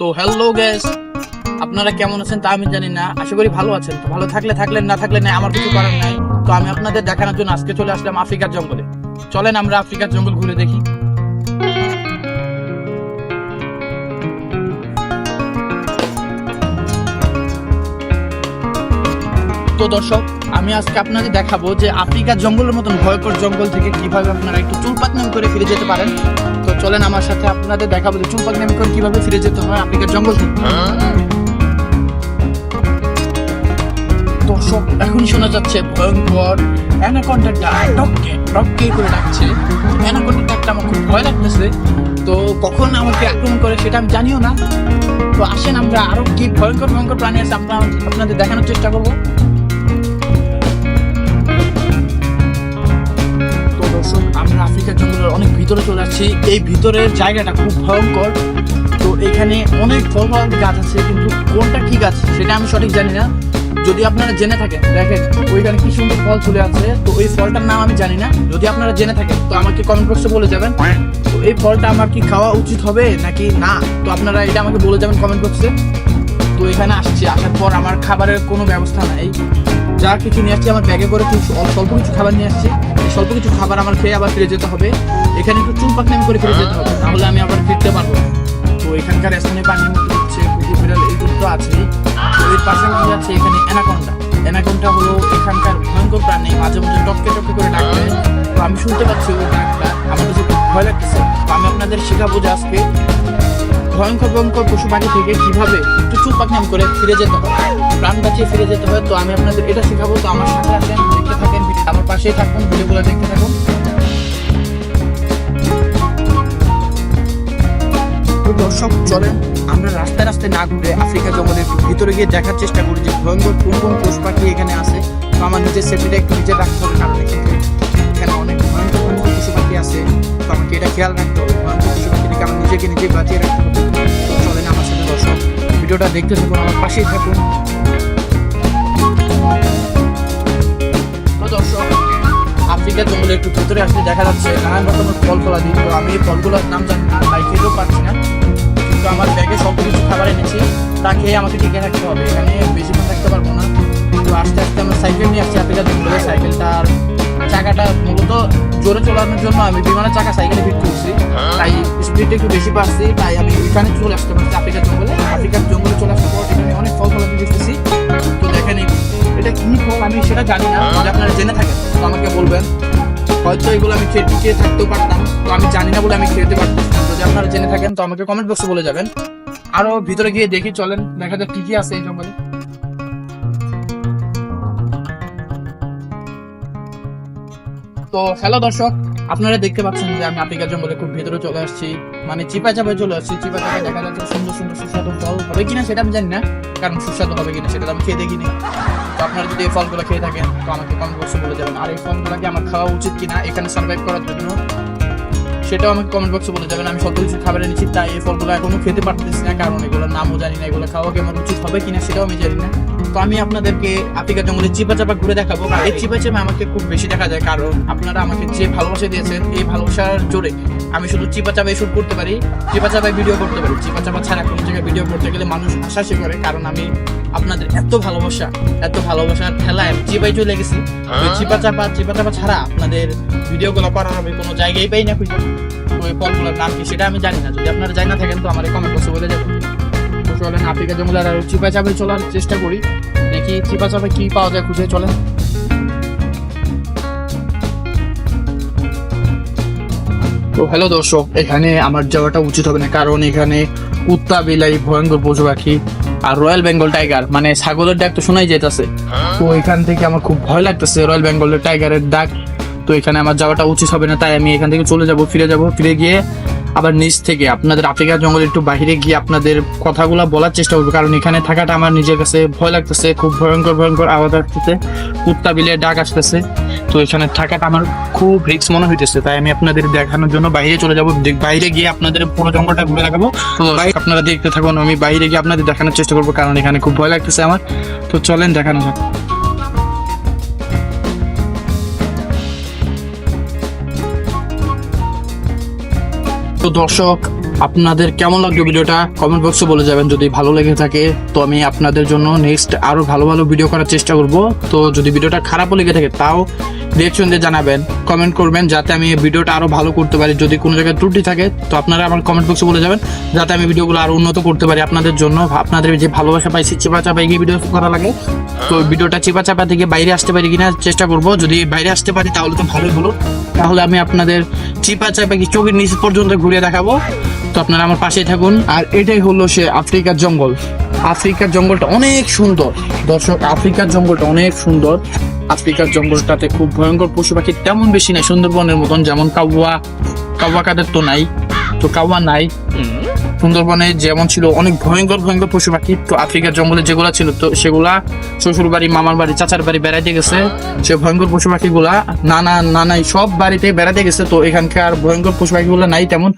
তো hello gas আপনারা কেমন আছেন তা আমি জানি না। আশা করি ভালো আছেন। ভালো থাকলে থাকলেন, না থাকলে নাই, আমার কিছু করার নাই। তো আমি আপনাদের দেখানোর জন্য আজকে চলে আসলাম আফ্রিকার জঙ্গলে। চলেন আমরা আফ্রিকার জঙ্গল ঘুরে দেখি। তো দর্শক, আমি আজকে আপনাদের দেখাবো যে আফ্রিকার জঙ্গলের মতন ভয়ঙ্কর জঙ্গল থেকে কীভাবে আপনারা একটু নাম করে ফিরে যেতে পারেন। চলেন আমার সাথে আপনাদের দেখাবো যে চুলপাত নাম করে কীভাবে ফিরে যেতে হয় আফ্রিকার জঙ্গল থেকে। দর্শক এখন শোনা যাচ্ছে ভয়ঙ্কর অ্যানাকন্ডার ডাক। ডককে ডককে করে ডাকছে। অ্যানাকন্ডার ডাকটা আমার খুব ভয় লাগতেছে। তো কখন আমাকে আক্রমণ করে সেটা আমি জানিও না। তো আসেন আমরা আরও কি ভয়ঙ্কর ভয়ঙ্কর প্রাণী আছে আমরা আপনাদের দেখানোর চেষ্টা করব। আসছি এই ভিতরের জায়গাটা খুব ভয়ঙ্কর। তো এখানে অনেক ফল ফল গাছ আছে, কিন্তু কোনটা কি গাছ সেটা আমি সঠিক জানি না। যদি আপনারা জেনে থাকেন, দেখেন, ওইখানে কি সুন্দর ফল চলে আছে। তো ওই ফলটার নাম আমি জানি না। যদি আপনারা জেনে থাকেন, তো আমাকে কমেন্ট বক্সে বলে যাবেন। তো এই ফলটা আমার কি খাওয়া উচিত হবে নাকি না? তো আপনারা এটা আমাকে বলে যাবেন কমেন্ট বক্সে এখানে আসছি, আসার পর আমার খাবারের কোনো ব্যবস্থা নাই। যা কিছু নিয়ে আসছি, আমার ব্যাগে করে কিছু অল্প কিছু খাবার নিয়ে আসছি। এই স্বল্প কিছু খাবার আমার খেয়ে আবার ফিরে যেতে হবে। এখানে একটু চুল পাকনামি করে ফিরে যেতে হবে তাহলে আমি আবার ফিরতে পারব। তো এখানকার স্থানীয় পানির মতো হচ্ছে বিড়াল এইগুলো তো আছেই। তো এর পাশাপাশি আছে এখানে অ্যানাকোন্ডা। অ্যানাকোন্ডা হলো এখানকার ভয়ঙ্কর প্রাণী, মাঝে মাঝে টপকে টপকে করে ডাকবে তো আমি শুনতে পাচ্ছি ওই ডাকটা আমার কাছে খুব ভয় লাগতেছে। আমি আপনাদের শেখাবো যে আজকে ভয়ঙ্কর ভয়ঙ্কর পশু পাখি থেকে কীভাবে একটু চুপ পাকনাম করে ফিরে যেতে হয়? প্রাণ বাঁচিয়ে ফিরে যেতে হয়। তো আমি আপনাদের এটা শেখাবো। তো আমার সাথে আসেন দেখতে থাকেন, আমার পাশেই থাকুন, ভিডিওগুলো দেখতে থাকুন। দর্শক, চলেন, আমরা রাস্তায় রাস্তায় না ঘুরে আফ্রিকা জঙ্গলের ভিতরে গিয়ে দেখার চেষ্টা করি যে ভয়ঙ্কর কোন কোন পশু পাখি এখানে আছে। তো আমার নিজের সেফটিটা একটু নিজে রাখতে হবে, কারণ এখানে অনেক ভয়ঙ্কর ভয়ঙ্কর পশু পাখি আছে। তো আমাকে এটা খেয়াল রাখতে হবে, ভয়ঙ্কর পশু পাখি থেকে আমার নিজেকে নিজে বাঁচিয়ে রাখতে হবে। ভিডিওটা দেখতে থাকুন, আমার পাশেই থাকুন। আফ্রিকার জঙ্গলে একটু ভেতরে আসলে দেখা যাচ্ছে, নানান রকমের ফল ফলা দিই তো আমি এই ফলগুলোর নাম জানি না, তাই খেতেও পারছি না। কিন্তু আমার ব্যাগে সব কিছু খাবার এনেছি, তা খেয়ে আমাকে টিকে থাকতে হবে। এখানে বেশিক্ষণ থাকতে পারব না। কিন্তু আস্তে আস্তে আমার সাইকেল নিয়ে আসছি জোরে চালানোর জন্য আমি বিমানের চাকা সাইকেলে ফিট করছি। তাই স্পিড একটু বেশি পাচ্ছি তাই আমি এখানে চলে আসতে পারছি আফ্রিকার জঙ্গলে। আফ্রিকার জঙ্গলে চলে আসার পর এখানে অনেক ফল ফলাদি দেখতেছি। তো দেখেন এটা কি ফল আমি সেটা জানি না, যদি আপনারা জেনে থাকেন, তো আমাকে বলবেন। হয়তো এগুলো আমি খেয়ে খেয়ে থাকতেও পারতাম, তো আমি জানি না বলে আমি খেতে পারতাম। যদি আপনারা জেনে থাকেন, তো আমাকে কমেন্ট বক্সে বলে যাবেন। আরও ভিতরে গিয়ে দেখি, চলেন, দেখা যাক কি কি আছে এই জঙ্গলে। তো হ্যালো দর্শক, আপনারা দেখতে পাচ্ছেন যে আমি আফ্রিকার জঙ্গলে খুব ভেতরে চলে আসছি। মানে চিপা চাপায় চলে আসছি চিপা চাপায় দেখা যাচ্ছে সুন্দর সুন্দর সুস্বাদু ফল হবে কিনা সেটা আমি জানি না, কারণ সুস্বাদু হবে কিনা সেটা আমি খেয়ে দেখিনি। তো আপনারা যদি এই ফলগুলো খেয়ে থাকেন, তো আমাকে কমেন্ট বক্সে বলে যাবেন, আর এই ফলগুলো কি আমার খাওয়া উচিত কিনা, এখানে সার্ভাইভ করার জন্য সেটাও আমাকে কমেন্ট বক্সে বলে যাবেন, আমি সব কিছু খাবার এনেছি তাই এই ফলগুলো এখনও খেতে পারতেছি না, কারণ এগুলোর নামও জানি না, এগুলো খাওয়া কি আমার উচিত হবে কিনা সেটাও আমি জানি না। তো আমি আপনাদেরকে আফ্রিকা জঙ্গলে চিপা চাপা ঘুরে দেখাবো। এই চিপা চাপা আমাকে খুব বেশি দেখা যায় কারণ আপনারা আমাকে যে ভালোবাসা দিয়েছেন এই ভালোবাসার জোরে আমি শুধু চিপা চাপায় শুট করতে পারি চিপা চাপায় ভিডিও করতে পারি। চিপা চাপা ছাড়া কোনো জায়গায় ভিডিও করতে গেলে মানুষ হাসাহাসি করে কারণ আমি আপনাদের এত ভালোবাসা এত ভালোবাসার ঠেলায় আমি চিপাই চলে গেছি। চিপা চাপা চিপা চাপা ছাড়া আপনাদের ভিডিওগুলো করার হবে কোনো জায়গায় পাই না খুঁজে। ওই ফলগুলোর নাম কি সেটা আমি জানি না। যদি আপনারা জানি না থাকেন তো আমার কমেন্ট বক্সে বলে যাবেন। চলেন, আফ্রিকা জঙ্গলে আর চিপা চাপে চলার চেষ্টা করি। দেখি চিপা চাপে কি পাওয়া যায়, খুঁজে চলেন। তো হ্যালো দর্শক, এখানে আমার যাওয়াটা উচিত হবে না, কারণ এখানে কুত্তা, বিলাই, ভয়ঙ্কর পশু পাখি আর রয়্যাল বেঙ্গল টাইগার মানে ছাগলের ডাক তো শোনাই যেতেছে তো এখান থেকে আমার খুব ভয় লাগতেছে রয়্যাল বেঙ্গল টাইগারের ডাক। তো এখানে আমার যাওয়াটা উচিত হবে না, তাই আমি এখান থেকে চলে যাব, ফিরে যাব। ফিরে গিয়ে আবার নিচ থেকে আপনাদের আফ্রিকা জঙ্গলে একটু বাইরে গিয়ে আপনাদের কথাগুলো বলার চেষ্টা করব কারণ এখানে থাকাটা আমার নিজের কাছে ভয় লাগতেছে খুব ভয়ঙ্কর ভয়ঙ্কর আওয়াজ আসতেছে কুত্তা বিলে ডাক আসতেছে। তো এখানে থাকাটা আমার খুব রিক্স মনে হইতেছে তাই আমি আপনাদের দেখানোর জন্য বাইরে চলে যাব বাইরে গিয়ে আপনাদের পুরো জঙ্গলটা ঘুরে দেখাবো। তো আপনারা দেখতে থাকুন আমি বাইরে গিয়ে আপনাদের দেখানোর চেষ্টা করব কারণ এখানে খুব ভয় লাগতেছে আমার। তো চলেন দেখানো যাক। তো দর্শক, আপনাদের কেমন লাগল ভিডিওটা? কমেন্ট বক্সে বলে যাবেন। যদি ভালো লেগে থাকে, তো আমি আপনাদের জন্য নেক্সট আরও ভালো ভালো ভিডিও করার চেষ্টা করব। তো যদি ভিডিওটা খারাপও লেগে থাকে, তাও রিয়েকশন দিয়ে জানাবেন কমেন্ট করবেন যাতে আমি এই ভিডিওটা আরও ভালো করতে পারি। যদি কোনো জায়গায় ত্রুটি থাকে, তো আপনারা আমার কমেন্ট বক্সে বলে যাবেন, যাতে আমি ভিডিওগুলো আরও উন্নত করতে পারি আপনাদের জন্য। আপনাদের যে ভালোবাসা পাইছি চিপা চাপা গিয়ে ভিডিও করা লাগে। তো ভিডিওটা চিপা চাপা থেকে বাইরে আসতে পারি কিনা চেষ্টা করব। যদি বাইরে আসতে পারি, তাহলে তো ভালোই হলো। তাহলে আমি আপনাদের চিপা চাপা কি চোখের নিচ পর্যন্ত ঘুরিয়ে দেখাবো। তো আপনারা আমার পাশেই থাকুন। আর এটাই হলো সে আফ্রিকার জঙ্গল। আফ্রিকার জঙ্গলটা অনেক সুন্দর। দর্শক, আফ্রিকার জঙ্গলটা অনেক সুন্দর। আফ্রিকার জঙ্গলটাতে খুব ভয়ঙ্কর পশু পাখি তেমন বেশি নাই, সুন্দরবনের মতন, যেমন কাউয়া। কাউয়া কাদের তো নাই, তো কাউয়া নাই। সুন্দরবনে যেমন ছিল অনেক ভয়ঙ্কর ভয়ঙ্কর পশু পাখি, তো আফ্রিকার জঙ্গলে যেগুলা ছিল, তো সেগুলা শ্বশুর বাড়ি, মামার বাড়ি, চাচার বাড়ি বেড়াইতে গেছে। সে ভয়ঙ্কর পশু পাখিগুলা নানা, নানাই সব বাড়িতে বেড়াতে গেছে, তো এখানকার ভয়ঙ্কর পশু পাখিগুলো নাই তেমন।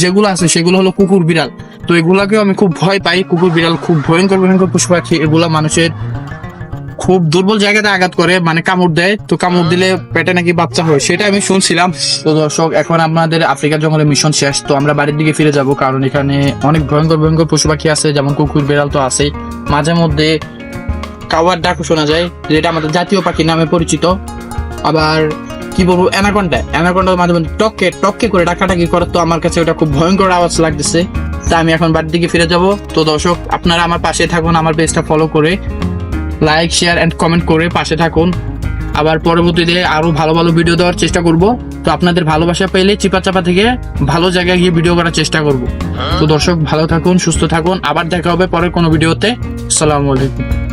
যেগুলো আছে সেগুলো হলো কুকুর বিড়াল। তো এগুলাকেও আমি খুব ভয় পাই, কুকুর বিড়াল খুব ভয়ঙ্কর ভয়ঙ্কর পশু পাখি, এগুলা মানুষের খুব দুর্বল জায়গাতে আঘাত করে মানে কামড় দেয়। তো কামড় দিলে পেটে নাকি বাচ্চা হয়, সেটা আমি শুনছিলাম। তো দর্শক, এখন আপনাদের আফ্রিকার জঙ্গলে মিশন শেষ। তো আমরা বাড়ির দিকে ফিরে যাব, কারণ এখানে অনেক ভয়ঙ্কর ভয়ঙ্কর পশু পাখি আছে, যেমন কুকুর, বিড়াল তো আছেই। মাঝে মধ্যে কাওয়ার ডাকও শোনা যায়, যেটা আমাদের জাতীয় পাখি নামে পরিচিত। আবার কি বলব, অ্যানাকন্ডা। মাঝে মধ্যে টককে টককে করে ডাকাটাকি করে, তো আমার কাছে ওটা খুব ভয়ঙ্কর আওয়াজ লাগতেছে। তা আমি এখন বাড়ির দিকে ফিরে যাব। তো দর্শক, আপনারা আমার পাশে থাকুন, আমার পেজটা ফলো করে। লাইক শেয়ার অ্যান্ড কমেন্ট করে পাশে থাকুন। আবার পরবর্তীতে আরও ভালো ভালো ভিডিও দেওয়ার চেষ্টা করব। তো আপনাদের ভালোবাসা পেলে চিপা চাপা থেকে ভালো জায়গায় গিয়ে ভিডিও করার চেষ্টা করব। তো দর্শক, ভালো থাকুন, সুস্থ থাকুন। আবার দেখা হবে পরের কোনো ভিডিওতে আসসালামু আলাইকুম।